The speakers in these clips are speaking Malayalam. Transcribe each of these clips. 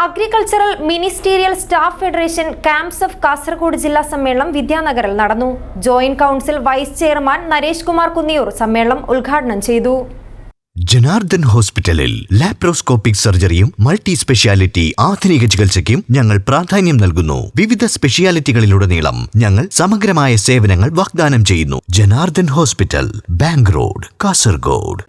Agricultural ministerial staff federation camps of Kasaragod ജില്ലാ സമ്മേളനം വിദ്യാനഗറിൽ നടന്നു. Joint council vice chairman Naresh Kumar Kunniyur സമ്മേളനം ഉദ്ഘാടനം ചെയ്തു. ജനാർദ്ദൻ ഹോസ്പിറ്റലിൽ ലാപ്രോസ്കോപ്പിക് സർജറിയും മൾട്ടി സ്പെഷ്യാലിറ്റി ആധുനിക ചികിത്സയ്ക്കും ഞങ്ങൾ പ്രാധാന്യം നൽകുന്നു. വിവിധ സ്പെഷ്യാലിറ്റികളിലുടനീളം ഞങ്ങൾ സമഗ്രമായ സേവനങ്ങൾ വാഗ്ദാനം ചെയ്യുന്നു. Janardhan hospital bank road Kasaragod.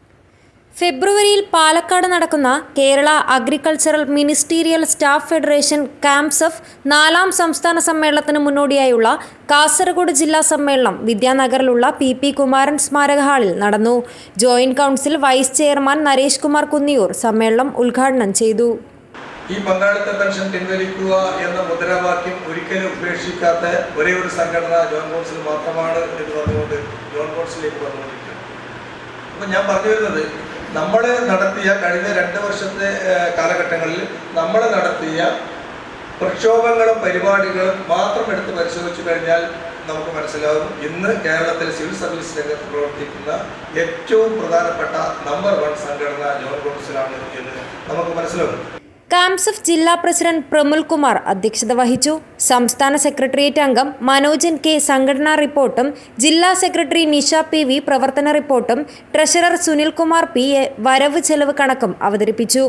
ഫെബ്രുവരിയിൽ പാലക്കാട് നടക്കുന്ന Kerala agricultural ministerial staff federation camps of നാലാം സംസ്ഥാന സമ്മേളനത്തിന് മുന്നോടിയായുള്ള കാസർഗോഡ് ജില്ലാ സമ്മേളനം വിദ്യാനഗറിലുള്ള പി പി കുമാരൻ സ്മാരക ഹാളിൽ നടന്നു. Joint council vice chairman Naresh Kumar Kunniyur സമ്മേളനം ഉദ്ഘാടനം ചെയ്തു. ഈ പങ്കാളിത്ത പെൻഷൻ പിൻവലിക്കുക എന്ന മുദ്രാവാക്യം ഒരിക്കലും ഉപേക്ഷിക്കാത്ത ഒരേ ഒരു സംഘടന ജോയിന്റ് കൗൺസിൽ മാത്രമാണ് എന്ന് പറഞ്ഞുകൊണ്ട് ജോൺ കൗൺസിലേക്ക് പറഞ്ഞുകൊണ്ടിരിക്കുന്നത് അപ്പം ഞാൻ പറഞ്ഞു വരുന്നത് നമ്മൾ നടത്തിയ കഴിഞ്ഞ രണ്ട് വർഷത്തെ കാലഘട്ടങ്ങളിൽ നമ്മൾ നടത്തിയ പ്രക്ഷോഭങ്ങളും പരിപാടികളും മാത്രം എടുത്ത് പരിശോധിച്ചു കഴിഞ്ഞാൽ നമുക്ക് മനസ്സിലാവും ഇന്ന് കേരളത്തിൽ സിവിൽ സർവീസ് രംഗത്ത് പ്രവർത്തിക്കുന്ന ഏറ്റവും പ്രധാനപ്പെട്ട നമ്പർ വൺ സംഘടന ജോൺ കൗൺസിലാണ് എന്ന് നമുക്ക് മനസ്സിലാവും. ഓഫ് ജില്ലാ പ്രസിഡന്റ് പ്രമുൽ കുമാർ അധ്യക്ഷത വഹിച്ചു. സംസ്ഥാന സെക്രട്ടേറിയറ്റ് അംഗം മനോജൻ കെ സംഘടനാ റിപ്പോർട്ടും ജില്ലാ സെക്രട്ടറി നിഷ പി വി പ്രവർത്തന റിപ്പോർട്ടും treasurer Sunil Kumar P A വരവ് ചെലവ് കണക്കും അവതരിപ്പിച്ചു.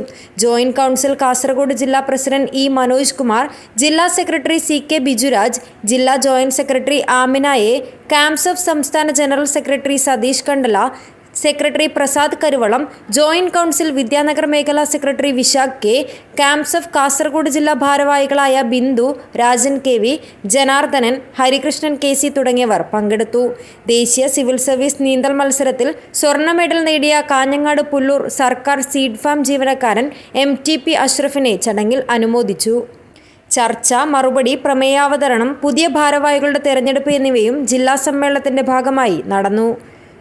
ജോയിന്റ് കൗൺസിൽ കാസർഗോഡ് ജില്ലാ പ്രസിഡന്റ് ഇ മനോജ് കുമാർ ജില്ലാ സെക്രട്ടറി സി കെ ബിജുരാജ് ജില്ലാ joint secretary Amina A KAMSF സംസ്ഥാന general secretary Satheesh Kandala secretary Prasad Karuvalam joint council Vidyanagar മേഖലാ secretary Vishakh K of Kasaragod ജില്ലാ ഭാരവാഹികളായ Bindu Rajan K V Janardhanan Harikrishnan K C തുടങ്ങിയവർ പങ്കെടുത്തു. ദേശീയ സിവിൽ സർവീസ് നീന്തൽ മത്സരത്തിൽ സ്വർണ മെഡൽ നേടിയ കാഞ്ഞങ്ങാട് പുല്ലൂർ സർക്കാർ സീഡ് ഫാം ജീവനക്കാരൻ എം ടി പി അഷ്റഫിനെ ചടങ്ങിൽ അനുമോദിച്ചു. ചർച്ച മറുപടി പ്രമേയാവതരണം പുതിയ ഭാരവാഹികളുടെ തെരഞ്ഞെടുപ്പ് എന്നിവയും ജില്ലാ സമ്മേളനത്തിന്റെ ഭാഗമായി നടന്നു.